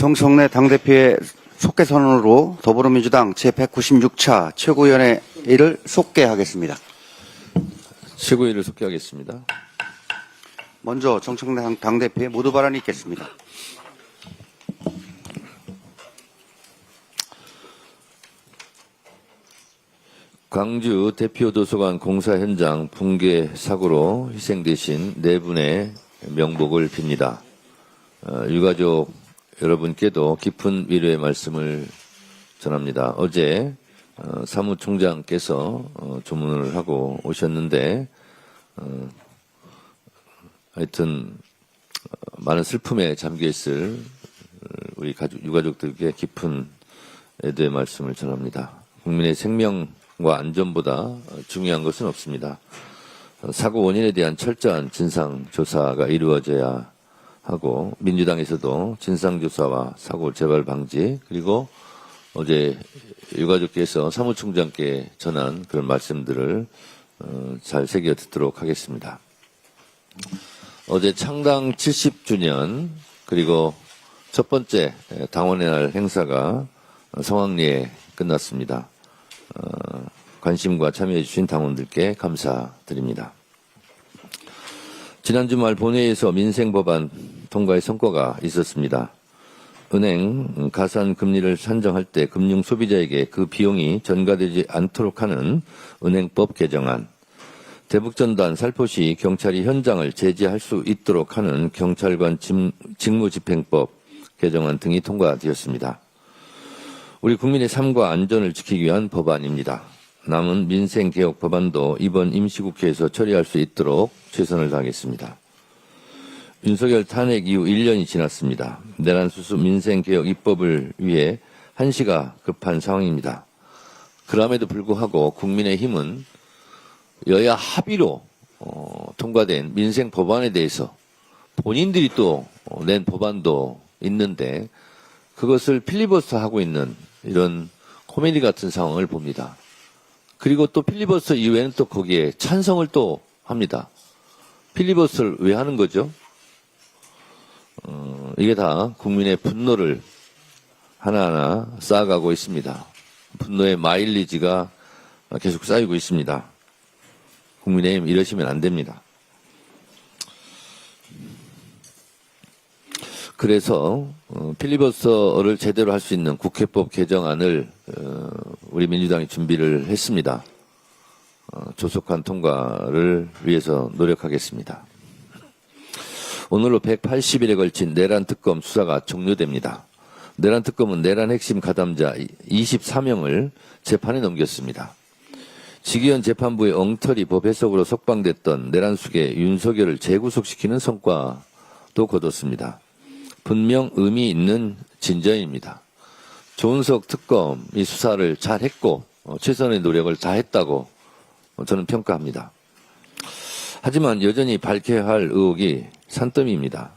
정성래 당대표의 속개 선언으로 더불어민주당 제196차 최고위원회 일을 속개하겠습니다. 최고위를 속개하겠습니다. 먼저 정청래 당- 당대표의 모두 발언이 있겠습니다. 광주 대표 도서관 공사 현장 붕괴 사고로 희생되신 네 분의 명복을 빕니다. 어, 유가족 여러분께도 깊은 위로의 말씀을 전합니다. 어제 어, 사무총장께서 어, 조문을 하고 오셨는데 어, 하여튼 어, 많은 슬픔에 잠겨 있을 우리 가족, 유가족들께 깊은 애도의 말씀을 전합니다. 국민의 생명과 안전보다 중요한 것은 없습니다. 사고 원인에 대한 철저한 진상 조사가 이루어져야 하고 민주당에서도 진상 조사와 사고 재발 방지 그리고 어제 유가족께서 사무총장께 전한 그런 말씀들을 어, 잘 새겨 듣도록 하겠습니다. 어제 창당 70주년 그리고 첫 번째 당원의 날 행사가 성황리에 끝났습니다. 어, 관심과 참여해 주신 당원들께 감사드립니다. 지난 주말 본회의에서 민생법안 통과의 성과가 있었습니다. 은행 가산 금리를 산정할 때 금융 소비자에게 그 비용이 전가되지 않도록 하는 은행법 개정안, 대북전단 살포시 경찰이 현장을 제지할 수 있도록 하는 경찰관 직- 직무집행법 개정안 등이 통과되었습니다. 우리 국민의 삶과 안전을 지키기 위한 법안입니다. 남은 민생개혁 법안도 이번 임시국회에서 처리할 수 있도록 최선을 다하겠습니다. 윤석열 탄핵 이후 1년이 지났습니다. 내란수수 민생개혁 입법을 위해 한시가 급한 상황입니다. 그럼에도 불구하고 국민의힘은 여야 합의로 어, 통과된 민생 법안에 대해서 본인들이 또 낸 법안도 있는데 그것을 필리버스터 하고 있는 이런 코미디 같은 상황을 봅니다. 그리고 또 필리버스터 이후에는 또 거기에 찬성을 또 합니다. 필리버스터를 왜 하는 거죠? 어, 이게 다 국민의 분노를 하나하나 쌓아가고 있습니다. 분노의 마일리지가 계속 쌓이고 있습니다. 국민의힘 이러시면 안 됩니다. 그래서 어, 필리버스터를 제대로 할 수 있는 국회법 개정안을 어, 우리 민주당이 준비를 했습니다. 어, 조속한 통과를 위해서 노력하겠습니다. 오늘로 180일에 걸친 내란 특검 수사가 종료됩니다. 내란 특검은 내란 핵심 가담자 24명을 재판에 넘겼습니다. 지기현 재판부의 엉터리 법 해석으로 석방됐던 내란 수계 윤석열을 재구속시키는 성과도 거뒀습니다. 분명 의미 있는 진전입니다. 조은석 특검이 수사를 잘 했고 어, 최선의 노력을 다 했다고 어, 저는 평가합니다. 하지만 여전히 밝혀야 할 의혹이 산더미입니다.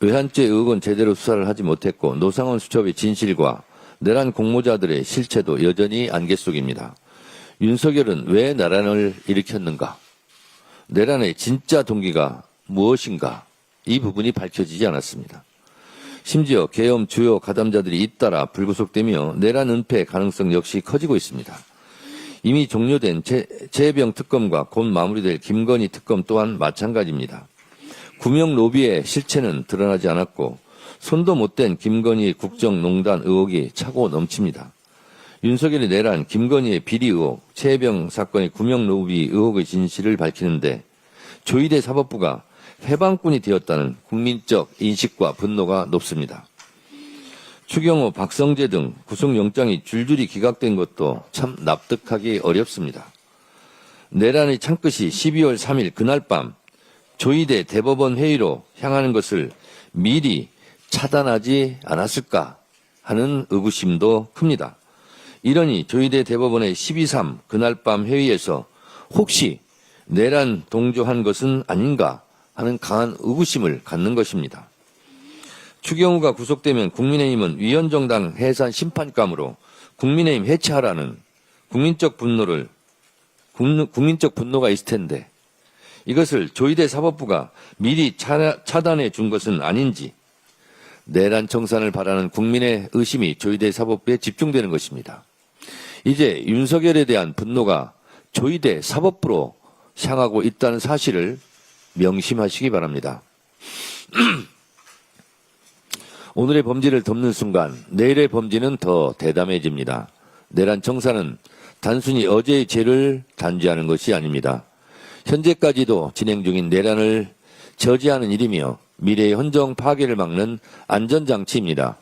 외환죄 의혹은 제대로 수사를 하지 못했고 노상원 수첩의 진실과 내란 공모자들의 실체도 여전히 안개 속입니다. 윤석열은 왜 내란을 일으켰는가? 내란의 진짜 동기가 무엇인가? 이 부분이 밝혀지지 않았습니다. 심지어 계엄 주요 가담자들이 잇따라 불구속되며 내란 은폐 가능성 역시 커지고 있습니다. 이미 종료된 재, 재해병 특검과 곧 마무리될 김건희 특검 또한 마찬가지입니다. 구명 로비의 실체는 드러나지 않았고 손도 못 댄 김건희 국정농단 의혹이 차고 넘칩니다. 윤석열의 내란, 김건희의 비리 의혹, 최해병 사건의 구명 로비 의혹의 진실을 밝히는데 조희대 사법부가 해방꾼이 되었다는 국민적 인식과 분노가 높습니다. 추경호, 박성재 등 구속영장이 줄줄이 기각된 것도 참 납득하기 어렵습니다. 내란의 창끝이 12월 3일 그날 밤 조희대 대법원 회의로 향하는 것을 미리 차단하지 않았을까 하는 의구심도 큽니다. 이러니 조희대 대법원의 12.3 그날 밤 회의에서 혹시 내란 동조한 것은 아닌가 하는 강한 의구심을 갖는 것입니다. 추경호가 구속되면 국민의힘은 위원정당 해산 심판감으로 국민의힘 해체하라는 국민적 분노를 국민- 국민적 분노가 있을 텐데 이것을 조희대 사법부가 미리 차, 차단해 준 것은 아닌지 내란 청산을 바라는 국민의 의심이 조희대 사법부에 집중되는 것입니다. 이제 윤석열에 대한 분노가 조희대 사법부로 향하고 있다는 사실을 명심하시기 바랍니다. 오늘의 범죄를 덮는 순간 내일의 범죄는 더 대담해집니다. 내란 청산은 단순히 어제의 죄를 단죄하는 것이 아닙니다. 현재까지도 진행 중인 내란을 저지하는 일이며 미래의 헌정 파괴를 막는 안전장치입니다.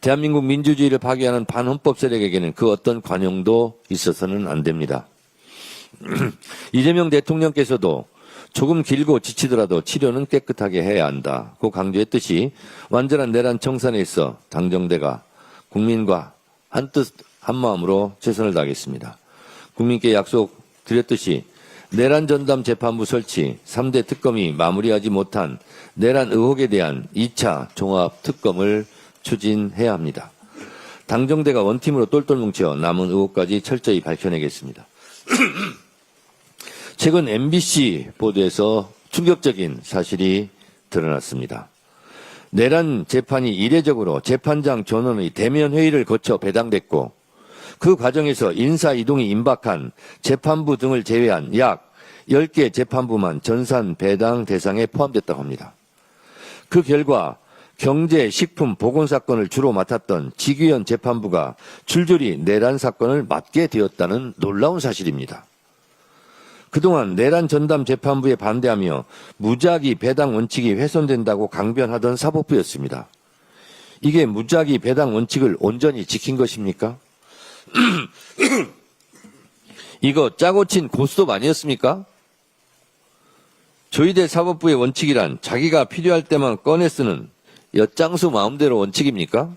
대한민국 민주주의를 파괴하는 반헌법 세력에게는 그 어떤 관용도 있어서는 안 됩니다. 이재명 대통령께서도 조금 길고 지치더라도 치료는 깨끗하게 해야 한다고 강조했듯이 완전한 내란 청산에 있어 당정대가 국민과 한뜻 한마음으로 최선을 다하겠습니다. 국민께 약속 드렸듯이 내란 전담 재판부 설치 3대 특검이 마무리하지 못한 내란 의혹에 대한 2차 종합 특검을 추진해야 합니다. 당정대가 원팀으로 똘똘 뭉쳐 남은 의혹까지 철저히 밝혀내겠습니다. 최근 MBC 보도에서 충격적인 사실이 드러났습니다. 내란 재판이 이례적으로 재판장 전원의 대면 회의를 거쳐 배당됐고 그 과정에서 인사 이동이 임박한 재판부 등을 제외한 약 10개 재판부만 전산 배당 대상에 포함됐다고 합니다. 그 결과 경제, 식품, 보건 사건을 주로 맡았던 지규현 재판부가 줄줄이 내란 사건을 맡게 되었다는 놀라운 사실입니다. 그동안 내란 전담 재판부에 반대하며 무작위 배당 원칙이 훼손된다고 강변하던 사법부였습니다. 이게 무작위 배당 원칙을 온전히 지킨 것입니까? 이거 짜고 친 고스톱 아니었습니까? 조희대 사법부의 원칙이란 자기가 필요할 때만 꺼내 쓰는 엿장수 마음대로 원칙입니까?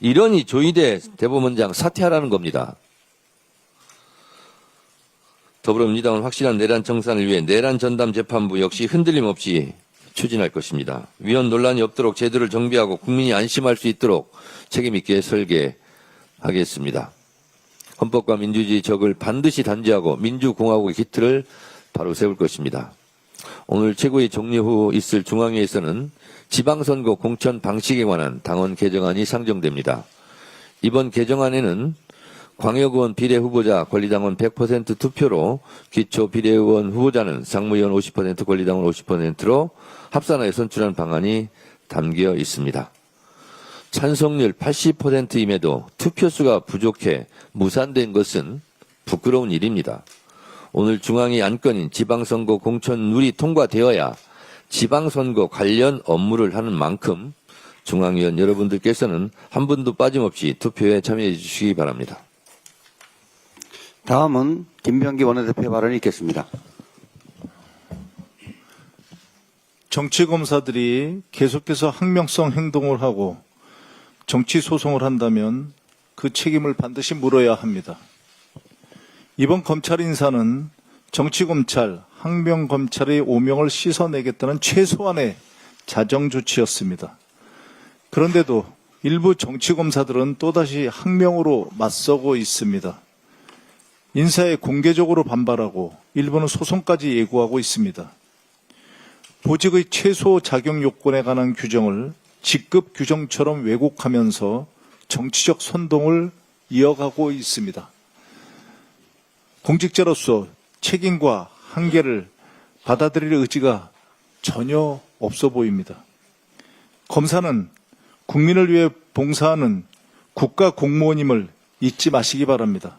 이러니 조희대 대법원장 사퇴하라는 겁니다. 더불어민주당은 확실한 내란 청산을 위해 내란 전담 재판부 역시 흔들림 없이 추진할 것입니다. 위헌 논란이 없도록 제도를 정비하고 국민이 안심할 수 있도록 책임있게 설계하겠습니다. 헌법과 민주주의 적을 반드시 단죄하고 민주공화국의 기틀을 바로 세울 것입니다. 오늘 최고의 종료 후 있을 중앙회에서는 지방선거 공천 방식에 관한 당원 개정안이 상정됩니다. 이번 개정안에는 광역의원 비례 후보자 권리당원 100% 투표로 기초 비례의원 후보자는 상무위원 50% 권리당원 50%로 합산하여 선출한 방안이 담겨 있습니다. 찬성률 80%임에도 투표수가 부족해 무산된 것은 부끄러운 일입니다. 오늘 중앙위 안건인 지방선거 공천 룰이 통과되어야 지방선거 관련 업무를 하는 만큼 중앙위원 여러분들께서는 한 분도 빠짐없이 투표에 참여해 주시기 바랍니다. 다음은 김병기 원내대표 발언이 있겠습니다. 정치검사들이 계속해서 항명성 행동을 하고 정치 소송을 한다면 그 책임을 반드시 물어야 합니다. 이번 검찰 인사는 정치검찰, 항명검찰의 오명을 씻어내겠다는 최소한의 자정 조치였습니다. 그런데도 일부 정치 검사들은 또다시 항명으로 맞서고 있습니다. 인사에 공개적으로 반발하고 일부는 소송까지 예고하고 있습니다. 보직의 최소 자격 요건에 관한 규정을 직급 규정처럼 왜곡하면서 정치적 선동을 이어가고 있습니다. 공직자로서 책임과 한계를 받아들일 의지가 전혀 없어 보입니다. 검사는 국민을 위해 봉사하는 국가 공무원임을 잊지 마시기 바랍니다.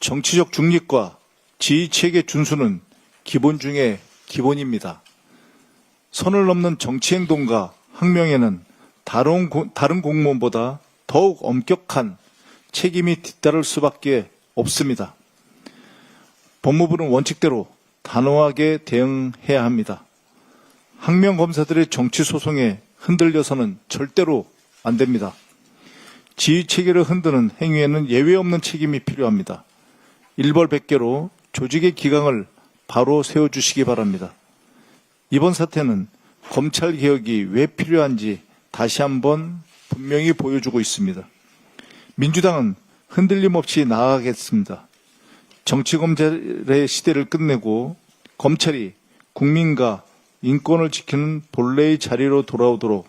정치적 중립과 지휘 체계 준수는 기본 중에 기본입니다. 선을 넘는 정치 행동과 항명에는 다른, 고- 다른 공무원보다 더욱 엄격한 책임이 뒤따를 수밖에 없습니다. 법무부는 원칙대로 단호하게 대응해야 합니다. 항명 검사들의 정치 소송에 흔들려서는 절대로 안 됩니다. 지휘 체계를 흔드는 행위에는 예외 없는 책임이 필요합니다. 일벌백계로 조직의 기강을 바로 세워주시기 바랍니다. 이번 사태는 검찰 개혁이 왜 필요한지 다시 한번 분명히 보여주고 있습니다. 민주당은 흔들림 없이 나아가겠습니다. 정치검찰의 시대를 끝내고 검찰이 국민과 인권을 지키는 본래의 자리로 돌아오도록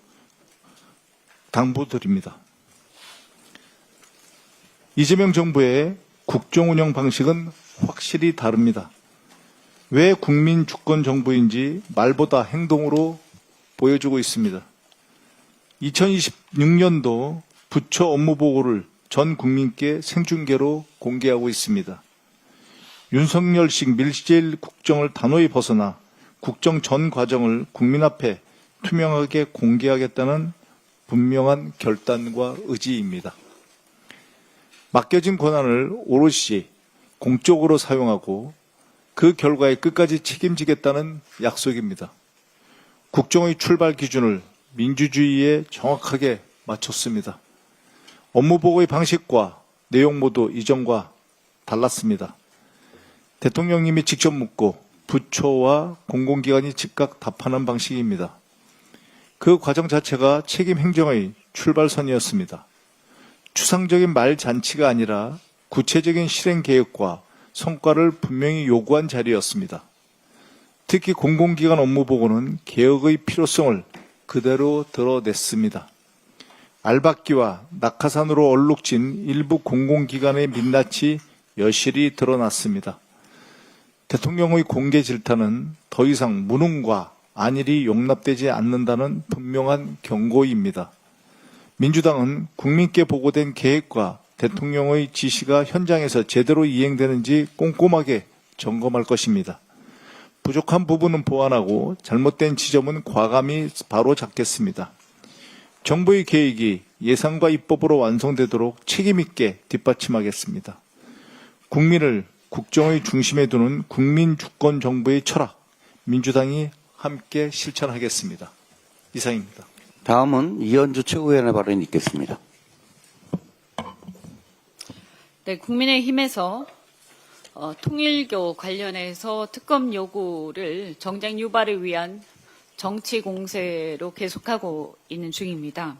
당부드립니다. 이재명 정부의 국정 운영 방식은 확실히 다릅니다. 왜 국민 주권 정부인지 말보다 행동으로 보여주고 있습니다. 2026년도 부처 업무 보고를 전 국민께 생중계로 공개하고 있습니다. 윤석열식 밀실 국정을 단호히 벗어나 국정 전 과정을 국민 앞에 투명하게 공개하겠다는 분명한 결단과 의지입니다. 맡겨진 권한을 오롯이 공적으로 사용하고 그 결과에 끝까지 책임지겠다는 약속입니다. 국정의 출발 기준을 민주주의에 정확하게 맞췄습니다. 업무 보고의 방식과 내용 모두 이전과 달랐습니다. 대통령님이 직접 묻고 부처와 공공기관이 즉각 답하는 방식입니다. 그 과정 자체가 책임 행정의 출발선이었습니다. 추상적인 말 잔치가 아니라 구체적인 실행 계획과 성과를 분명히 요구한 자리였습니다. 특히 공공기관 업무 보고는 개혁의 필요성을 그대로 드러냈습니다. 알박기와 낙하산으로 얼룩진 일부 공공기관의 민낯이 여실히 드러났습니다. 대통령의 공개 질타는 더 이상 무능과 안일이 용납되지 않는다는 분명한 경고입니다. 민주당은 국민께 보고된 계획과 대통령의 지시가 현장에서 제대로 이행되는지 꼼꼼하게 점검할 것입니다. 부족한 부분은 보완하고 잘못된 지점은 과감히 바로 잡겠습니다. 정부의 계획이 예상과 입법으로 완성되도록 책임있게 뒷받침하겠습니다. 국민을 국정의 중심에 두는 국민 주권 정부의 철학, 민주당이 함께 실천하겠습니다. 이상입니다. 다음은 이현주 최고위원의 발언이 있겠습니다. 네, 국민의힘에서 어, 통일교 관련해서 특검 요구를 정쟁 유발을 위한 정치 공세로 계속하고 있는 중입니다.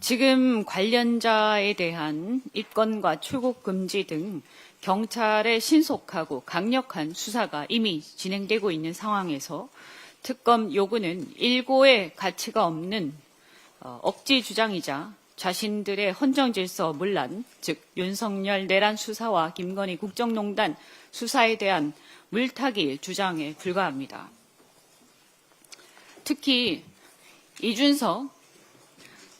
지금 관련자에 대한 입건과 출국 금지 등 경찰의 신속하고 강력한 수사가 이미 진행되고 있는 상황에서 특검 요구는 일고의 가치가 없는 어, 억지 주장이자 자신들의 헌정 질서 문란, 즉 윤석열 내란 수사와 김건희 국정농단 수사에 대한 물타기 주장에 불과합니다. 특히 이준석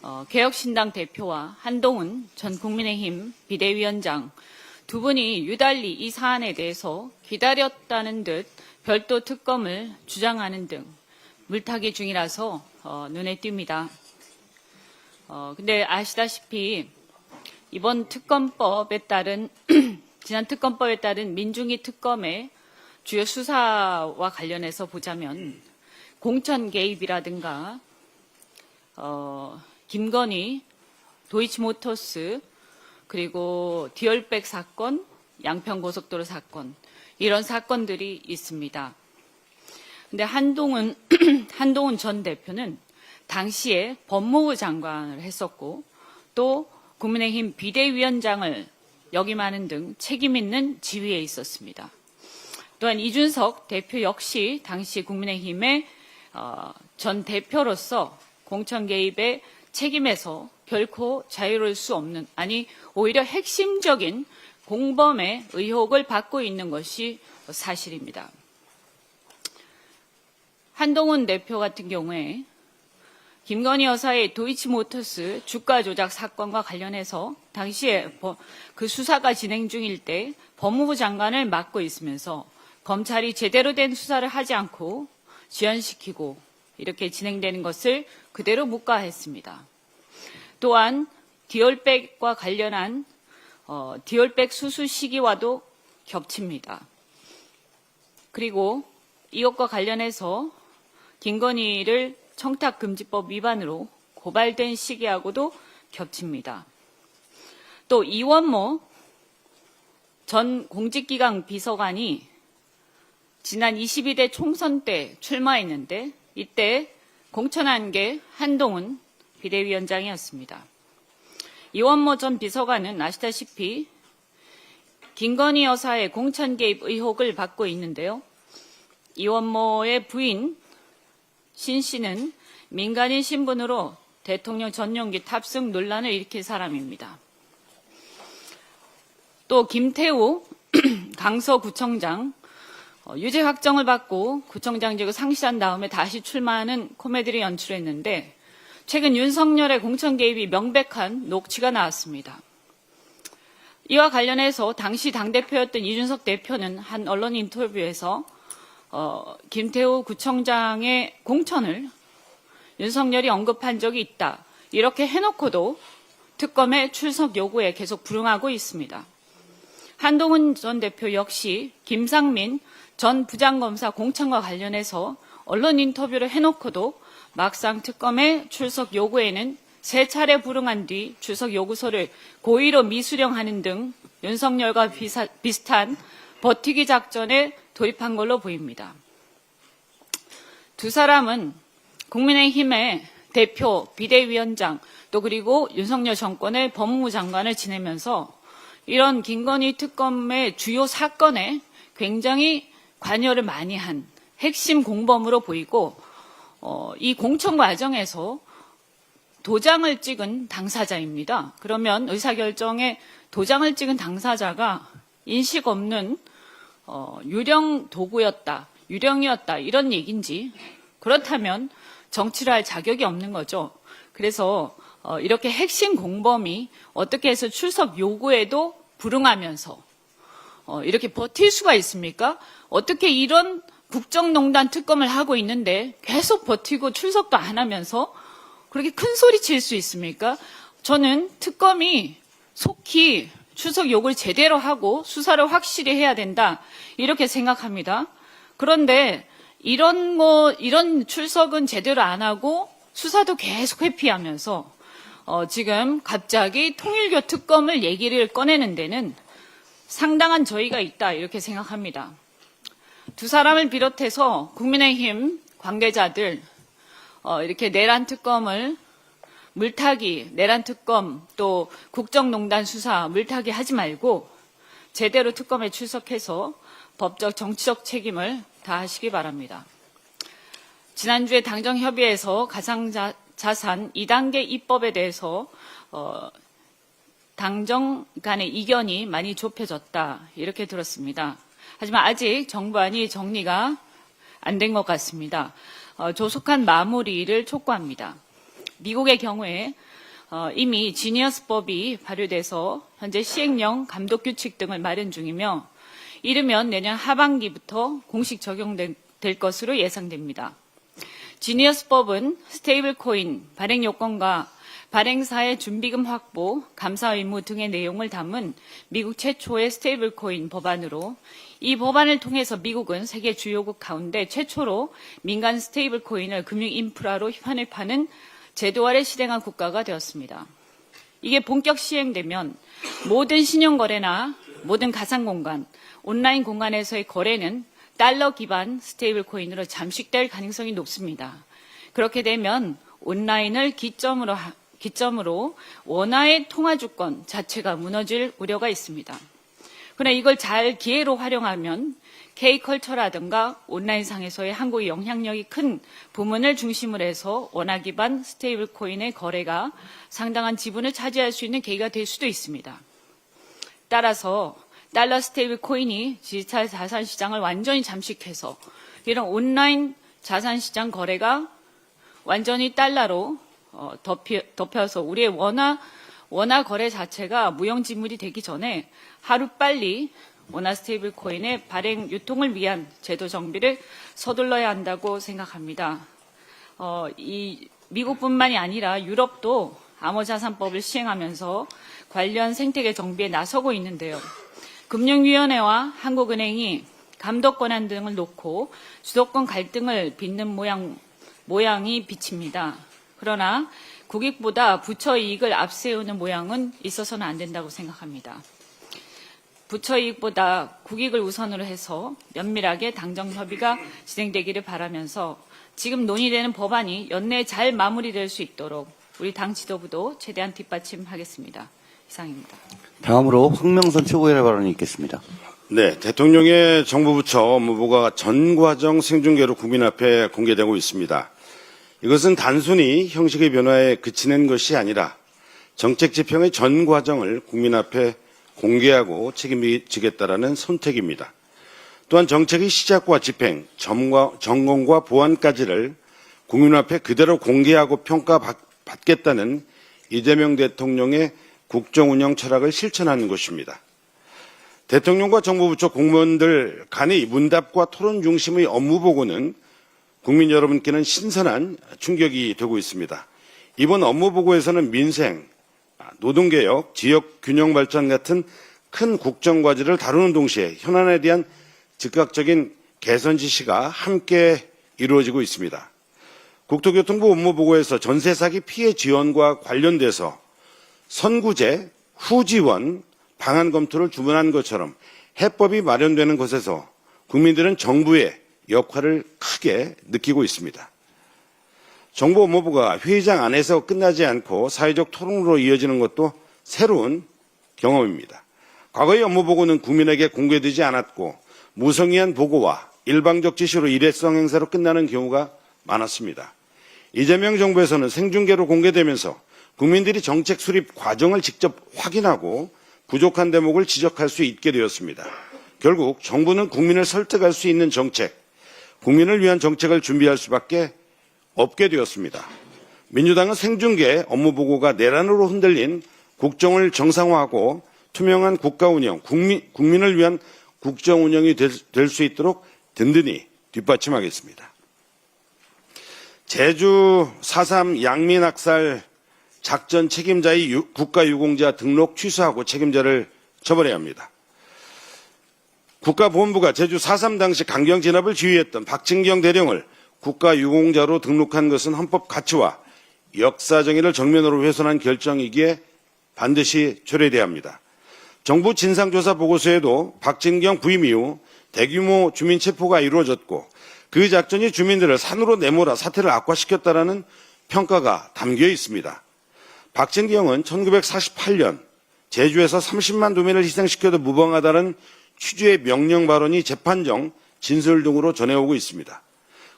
어, 개혁신당 대표와 한동훈 전 국민의힘 비대위원장 두 분이 유달리 이 사안에 대해서 기다렸다는 듯 별도 특검을 주장하는 등 물타기 중이라서 어, 눈에 띕니다. 어, 근데 아시다시피 이번 특검법에 따른 지난 특검법에 따른 민중위 특검의 주요 수사와 관련해서 보자면 공천 개입이라든가 어, 김건희, 도이치모터스 그리고 디얼백 사건, 양평고속도로 사건 이런 사건들이 있습니다. 근데 한동훈 한동훈 전 대표는 당시에 법무부 장관을 했었고 또 국민의힘 비대위원장을 역임하는 등 책임 있는 지위에 있었습니다. 또한 이준석 대표 역시 당시 국민의힘의 어, 전 대표로서 공천 개입의 책임에서 결코 자유로울 수 없는 아니 오히려 핵심적인 공범의 의혹을 받고 있는 것이 사실입니다. 한동훈 대표 같은 경우에 김건희 여사의 도이치모터스 주가 조작 사건과 관련해서 당시에 그 수사가 진행 중일 때 법무부 장관을 맡고 있으면서 검찰이 제대로 된 수사를 하지 않고 지연시키고 이렇게 진행되는 것을 그대로 묵과했습니다. 또한 디올백과 관련한 어, 디올백 수수 시기와도 겹칩니다. 그리고 이것과 관련해서 김건희를 청탁금지법 위반으로 고발된 시기하고도 겹칩니다. 또 이원모 전 공직기강 비서관이 지난 22대 총선 때 출마했는데 이때 공천한 게 한동훈 비대위원장이었습니다. 이원모 전 비서관은 아시다시피 김건희 여사의 공천 개입 의혹을 받고 있는데요. 이원모의 부인 신 씨는 민간인 신분으로 대통령 전용기 탑승 논란을 일으킨 사람입니다. 또 김태우 강서구청장 어, 유죄 확정을 받고 구청장직을 상실한 다음에 다시 출마하는 코미디를 연출했는데 최근 윤석열의 공천 개입이 명백한 녹취가 나왔습니다. 이와 관련해서 당시 당대표였던 이준석 대표는 한 언론 인터뷰에서 어, 김태우 구청장의 공천을 윤석열이 언급한 적이 있다. 이렇게 해놓고도 특검의 출석 요구에 계속 불응하고 있습니다. 한동훈 전 대표 역시 김상민 전 부장검사 공천과 관련해서 언론 인터뷰를 해놓고도 막상 특검의 출석 요구에는 세 차례 불응한 뒤 출석 요구서를 고의로 미수령하는 등 윤석열과 비사- 비슷한 버티기 작전에 돌입한 걸로 보입니다. 두 사람은 국민의힘의 대표, 비대위원장, 또 그리고 윤석열 정권의 법무부 장관을 지내면서 이런 김건희 특검의 주요 사건에 굉장히 관여를 많이 한 핵심 공범으로 보이고 어, 이 공천 과정에서 도장을 찍은 당사자입니다. 그러면 의사결정에 도장을 찍은 당사자가 인식 없는 어, 유령 도구였다, 유령이었다 이런 얘기인지 그렇다면 정치를 할 자격이 없는 거죠. 그래서 어, 이렇게 핵심 공범이 어떻게 해서 출석 요구에도 불응하면서 어, 이렇게 버틸 수가 있습니까? 어떻게 이런 국정농단 특검을 하고 있는데 계속 버티고 출석도 안 하면서 그렇게 큰 소리 칠 수 있습니까? 저는 특검이 속히 출석 요구를 제대로 하고 수사를 확실히 해야 된다. 이렇게 생각합니다. 그런데 이런 거, 이런 출석은 제대로 안 하고 수사도 계속 회피하면서 어, 지금 갑자기 통일교 특검을 얘기를 꺼내는 데는 상당한 저희가 있다. 이렇게 생각합니다. 두 사람을 비롯해서 국민의힘 관계자들 어, 이렇게 내란 특검을 물타기, 내란 특검 또 국정농단 수사 물타기 하지 말고 제대로 특검에 출석해서 법적 정치적 책임을 다하시기 바랍니다. 지난주에 당정협의회에서 가상자산 2단계 입법에 대해서 어, 당정 간의 이견이 많이 좁혀졌다 이렇게 들었습니다. 하지만 아직 정부안이 정리가 안 된 것 같습니다. 어, 조속한 마무리를 촉구합니다. 미국의 경우에 어, 이미 지니어스법이 발효돼서 현재 시행령 감독 규칙 등을 마련 중이며 이르면 내년 하반기부터 공식 적용될 것으로 예상됩니다. 지니어스법은 스테이블 코인 발행 요건과 발행사의 준비금 확보, 감사 의무 등의 내용을 담은 미국 최초의 스테이블 코인 법안으로 이 법안을 통해서 미국은 세계 주요국 가운데 최초로 민간 스테이블 코인을 금융 인프라로 환입하는 제도화를 실행한 국가가 되었습니다. 이게 본격 시행되면 모든 신용거래나 모든 가상공간, 온라인 공간에서의 거래는 달러 기반 스테이블 코인으로 잠식될 가능성이 높습니다. 그렇게 되면 온라인을 기점으로, 하- 기점으로 원화의 통화 주권 자체가 무너질 우려가 있습니다. 그러나 이걸 잘 기회로 활용하면 K컬처라든가 온라인상에서의 한국의 영향력이 큰 부문을 중심으로 해서 원화 기반 스테이블 코인의 거래가 상당한 지분을 차지할 수 있는 계기가 될 수도 있습니다. 따라서 달러 스테이블 코인이 디지털 자산 시장을 완전히 잠식해서 이런 온라인 자산 시장 거래가 완전히 달러로 어, 덮여, 덮여서 우리의 원화 원화 거래 자체가 무형지물이 되기 전에 하루 빨리 원화 스테이블 코인의 발행 유통을 위한 제도 정비를 서둘러야 한다고 생각합니다. 어, 이 미국뿐만이 아니라 유럽도 암호자산법을 시행하면서 관련 생태계 정비에 나서고 있는데요. 금융위원회와 한국은행이 감독 권한 등을 놓고 주도권 갈등을 빚는 모양, 모양이 비칩니다. 그러나 국익보다 부처 이익을 앞세우는 모양은 있어서는 안 된다고 생각합니다. 부처 이익보다 국익을 우선으로 해서 면밀하게 당정 협의가 진행되기를 바라면서 지금 논의되는 법안이 연내에 잘 마무리될 수 있도록 우리 당 지도부도 최대한 뒷받침하겠습니다. 이상입니다. 다음으로 황명선 최고위원의 발언이 있겠습니다. 네, 대통령의 정부 부처 업무보고가 전 과정 생중계로 국민 앞에 공개되고 있습니다. 이것은 단순히 형식의 변화에 그치는 것이 아니라 정책 집행의 전 과정을 국민 앞에 공개하고 책임지겠다라는 선택입니다. 또한 정책의 시작과 집행, 점과, 점검과 보완까지를 국민 앞에 그대로 공개하고 평가받겠다는 이재명 대통령의 국정 운영 철학을 실천하는 것입니다. 대통령과 정부 부처 공무원들 간의 문답과 토론 중심의 업무 보고는 국민 여러분께는 신선한 충격이 되고 있습니다. 이번 업무 보고에서는 민생, 노동개혁, 지역 균형 발전 같은 큰 국정 과제를 다루는 동시에 현안에 대한 즉각적인 개선 지시가 함께 이루어지고 있습니다. 국토교통부 업무 보고에서 전세 사기 피해 지원과 관련돼서 선구제, 후지원, 방안 검토를 주문한 것처럼 해법이 마련되는 것에서 국민들은 정부의 역할을 크게 느끼고 있습니다. 정부 업무부가 회의장 안에서 끝나지 않고 사회적 토론으로 이어지는 것도 새로운 경험입니다. 과거의 업무보고는 국민에게 공개되지 않았고 무성의한 보고와 일방적 지시로 일회성 행사로 끝나는 경우가 많았습니다. 이재명 정부에서는 생중계로 공개되면서 국민들이 정책 수립 과정을 직접 확인하고 부족한 대목을 지적할 수 있게 되었습니다. 결국 정부는 국민을 설득할 수 있는 정책, 국민을 위한 정책을 준비할 수밖에 없게 되었습니다. 민주당은 생중계 업무 보고가 내란으로 흔들린 국정을 정상화하고 투명한 국가 운영, 국민, 국민을 위한 국정 운영이 될 수 있도록 든든히 뒷받침하겠습니다. 제주 4.3 양민학살 작전 책임자의 유- 국가유공자 등록 취소하고 책임자를 처벌해야 합니다. 국가보훈부가 제주 4.3 당시 강경 진압을 지휘했던 박진경 대령을 국가 유공자로 등록한 것은 헌법 가치와 역사 정의를 정면으로 훼손한 결정이기에 반드시 철회돼야 합니다. 정부 진상조사 보고서에도 박진경 부임 이후 대규모 주민 체포가 이루어졌고 그 작전이 주민들을 산으로 내몰아 사태를 악화시켰다라는 평가가 담겨 있습니다. 박진경은 1948년 제주에서 30만 도민을 희생시켜도 무방하다는 취지의 명령 발언이 재판정 진술 등으로 전해오고 있습니다.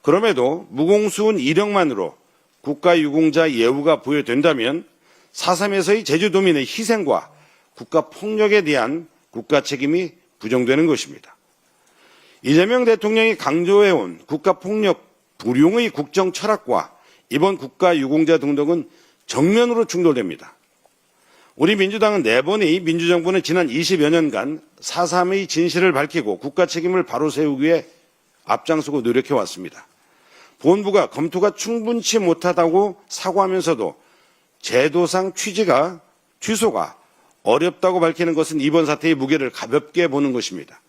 그럼에도 무공수운 이력만으로 국가유공자 예우가 부여된다면 4.3에서의 제주도민의 희생과 국가 폭력에 대한 국가 책임이 부정되는 것입니다. 이재명 대통령이 강조해온 국가 폭력 불용의 국정 철학과 이번 국가유공자 등록은 정면으로 충돌됩니다. 우리 민주당은 네 번의 민주정부는 지난 20여 년간 4.3의 진실을 밝히고 국가 책임을 바로 세우기 위해 앞장서고 노력해 왔습니다. 본부가 검토가 충분치 못하다고 사과하면서도 제도상 취지가 취소가 어렵다고 밝히는 것은 이번 사태의 무게를 가볍게 보는 것입니다.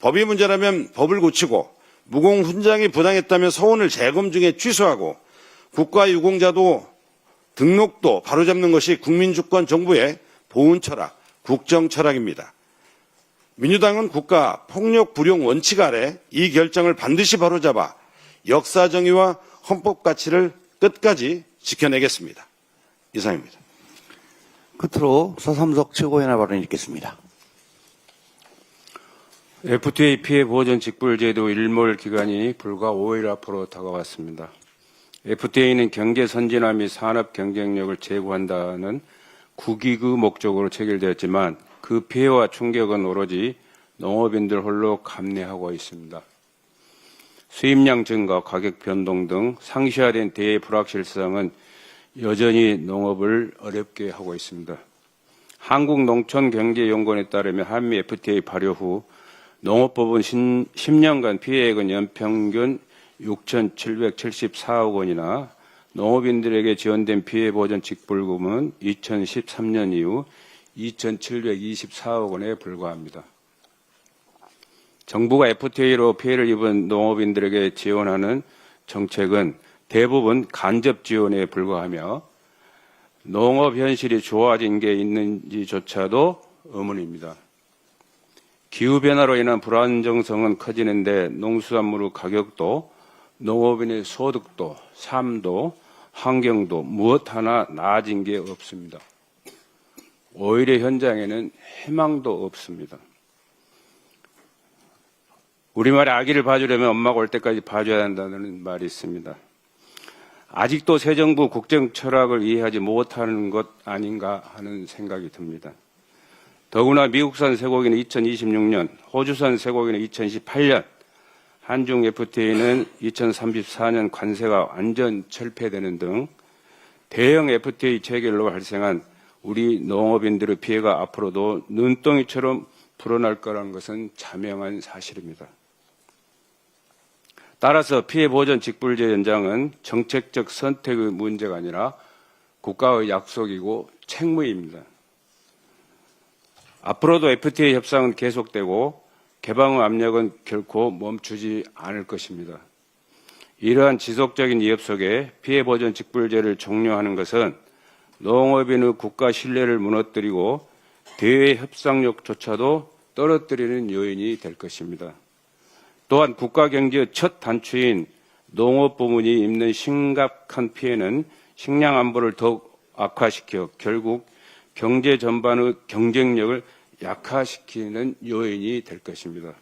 법이 문제라면 법을 고치고 무공 훈장이 부당했다면 서원을 재검 중에 취소하고 국가 유공자도 등록도 바로잡는 것이 국민주권 정부의 보훈 철학, 국정 철학입니다. 민주당은 국가 폭력 불용 원칙 아래 이 결정을 반드시 바로잡아 역사 정의와 헌법 가치를 끝까지 지켜내겠습니다. 이상입니다. 끝으로 서삼석 최고위원의 발언이 있겠습니다. FTA 피해 보전 직불제도 일몰 기간이 불과 5일 앞으로 다가왔습니다. FTA는 경제 선진화 및 산업 경쟁력을 제고한다는 국익의 목적으로 체결되었지만 그 피해와 충격은 오로지 농업인들 홀로 감내하고 있습니다. 수입량 증가, 가격 변동 등 상시화된 대의 불확실성은 여전히 농업을 어렵게 하고 있습니다. 한국농촌경제연구원에 따르면 한미 FTA 발효 후 농업법은 10년간 피해액은 연평균 6,774억 원이나 농업인들에게 지원된 피해 보전 직불금은 2013년 이후 2,724억 원에 불과합니다. 정부가 FTA로 피해를 입은 농업인들에게 지원하는 정책은 대부분 간접 지원에 불과하며 농업 현실이 좋아진 게 있는지조차도 의문입니다. 기후변화로 인한 불안정성은 커지는데 농수산물 가격도 농업인의 소득도 삶도 환경도 무엇 하나 나아진 게 없습니다. 오히려 현장에는 희망도 없습니다. 우리말에 아기를 봐주려면 엄마가 올 때까지 봐줘야 한다는 말이 있습니다. 아직도 새 정부 국정 철학을 이해하지 못하는 것 아닌가 하는 생각이 듭니다. 더구나 미국산 쇠고기는 2026년, 호주산 쇠고기는 2018년, 한중 FTA는 2034년 관세가 완전 철폐되는 등 대형 FTA 체결로 발생한 우리 농업인들의 피해가 앞으로도 눈덩이처럼 불어날 거라는 것은 자명한 사실입니다. 따라서 피해 보전 직불제 연장은 정책적 선택의 문제가 아니라 국가의 약속이고 책무입니다. 앞으로도 FTA 협상은 계속되고 개방의 압력은 결코 멈추지 않을 것입니다. 이러한 지속적인 위협 속에 피해 보전 직불제를 종료하는 것은 농업인의 국가 신뢰를 무너뜨리고 대외 협상력조차도 떨어뜨리는 요인이 될 것입니다. 또한 국가 경제의 첫 단추인 농업 부문이 입는 심각한 피해는 식량 안보를 더욱 악화시켜 결국 경제 전반의 경쟁력을 약화시키는 요인이 될 것입니다.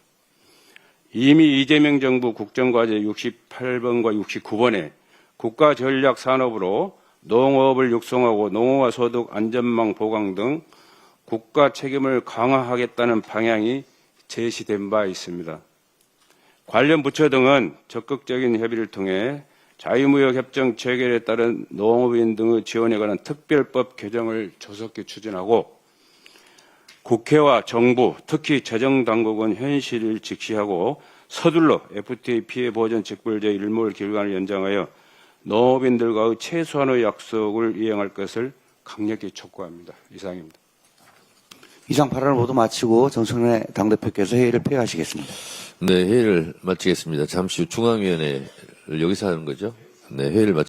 이미 이재명 정부 국정과제 68번과 69번에 국가 전략 산업으로 농업을 육성하고 농어와 소득 안전망 보강 등 국가 책임을 강화하겠다는 방향이 제시된 바 있습니다. 관련 부처 등은 적극적인 협의를 통해 자유무역협정 체결에 따른 농업인 등의 지원에 관한 특별법 개정을 조속히 추진하고 국회와 정부, 특히 재정당국은 현실을 직시하고 서둘러 FTA 피해 보전 직불제 일몰 기간을 연장하여 농업인들과의 최소한의 약속을 이행할 것을 강력히 촉구합니다. 이상입니다. 이상 발언을 모두 마치고 정청래 당대표께서 회의를 폐하시겠습니다. 네, 회의를 마치겠습니다. 잠시 후 중앙위원회를 여기서 하는 거죠? 네, 회의를 마치